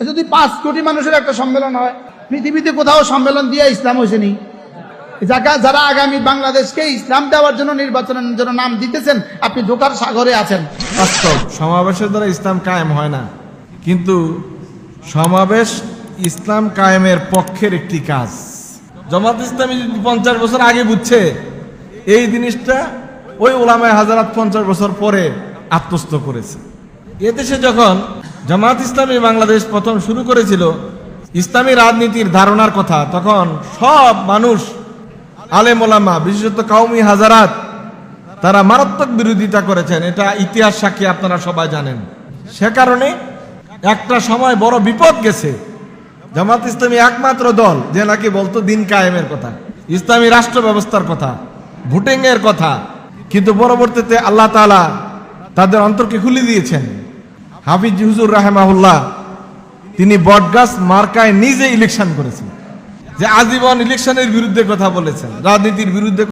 যদি পাঁচ কোটি মানুষের একটা সম্মেলন হয়, পৃথিবীতে কোথাও সম্মেলন দিয়ে ইসলাম হয়েছে নি? যারা যারা আগামী বাংলাদেশকে ইসলাম দেওয়ার জন্য নির্বাচনের জন্য নাম দিতেছেন, আপনি ঢোকার সাগরে আছেন। বাস্তব, সমাবেশের দ্বারা ইসলাম কায়েম হয় না। কিন্তু সমাবেশ ইসলাম কায়েমের পক্ষের একটি কাজ। জামাত ইসলামী যদি পঞ্চাশ বছর আগে বুঝছে, এই জিনিসটা ওই ওলামায় হাজারাত পঞ্চাশ বছর পরে আত্মস্থ করেছে। এদেশে যখন জামাত ইসলামী বাংলাদেশ প্রথম শুরু করেছিল ইসলামী রাজনীতির ধারণার কথা, তখন সব মানুষ, আলেম ওলামা, বিশেষত কাউমি হাজারাত, তারা মারাত্মক বিরোধিতা করেছেন। এটা ইতিহাস সাক্ষী আপনারা সবাই জানেন। সে কারণে একটা সময় বড় বিপদ গেছে। জামাত ইসলামী একমাত্র দল, যে নাকি বলতো দিন কায়েমের কথা, ইসলামী রাষ্ট্র ব্যবস্থার কথা ভোটিং এর কথা। কিন্তু পরবর্তীতে আল্লাহ তাআলা তাদের অন্তরকে খুলে দিয়েছেন। হাফিজ হুজুর রাহেমাহুল্লাহ, তিনি বটগাছ মার্কায় নিজে ইলেকশন করেছেন যে আজীবন ইলেকশনের বিরুদ্ধে কথা বলেছেন, রাজনীতির বিরুদ্ধে